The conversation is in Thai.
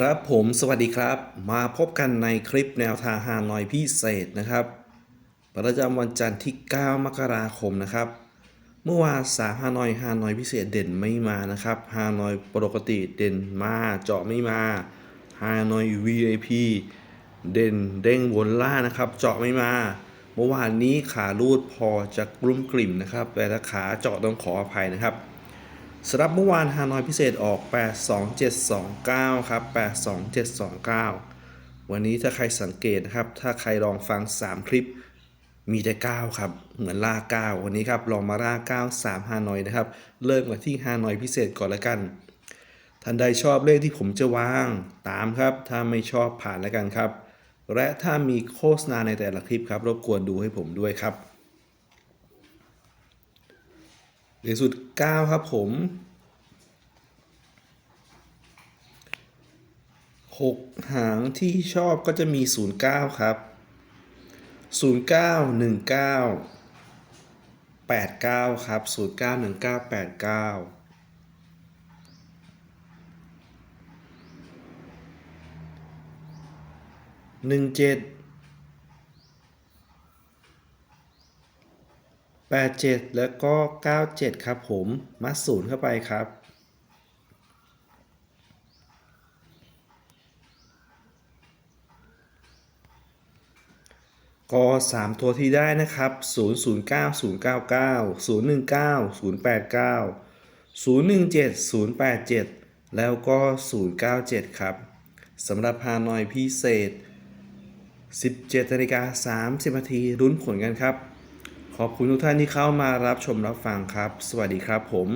ครับผมสวัสดีครับ มาพบกันในคลิปแนวทางฮานอยพิเศษนะครับ ประจำวันจันทร์ที่ 9 มกราคมนะครับ เมื่อวานสาฮานอยฮานอยพิเศษเด่นไม่มานะครับฮานอยปกติเด่นมาเจาะไม่มาฮานอย VIP เด่นเด้งวนล่านะครับ เจาะไม่มา เมื่อวานนี้ขาลูดพอจะกลุ้มกลิ่มนะครับ แต่ถ้าขาเจาะต้องขออภัยนะครับ สำหรับเมื่อวานฮานอยพิเศษออก 82729 ครับ 82729 วันนี้ถ้าใครสังเกตนะครับ ถ้าใครลองฟัง 3 คลิป มีแต่ 9 ครับ เหมือนล่า 9 วันนี้ครับ ลองมาล่า 9 3ฮานอยนะครับ เริ่มกันที่ฮานอยพิเศษก่อนแล้วกัน ท่านใดชอบเลขที่ผมจะวาง ตามครับ ถ้าไม่ชอบผ่านแล้วกันครับ และถ้ามีโฆษณาในแต่ละคลิปครับ รบกวนดูให้ผมด้วยครับ เหรียญสุด9ครับผม 6 หางที่ชอบก็จะมี 09 ครับ 09 19 89 ครับ 09 19 89 17 87 แล้วก็ 97 ครับผมมัดศูนย์เข้าไปครับ ก็ 3 ตัวที่ได้นะครับ 009 099 019 089 017 087 แล้วก็ 097 ครับสำหรับฮานอยพิเศษ 17นาฬิกา30นาทีรุ้นผลกันครับ ขอบคุณทุกท่านที่เข้ามารับชมรับฟังครับ สวัสดีครับผม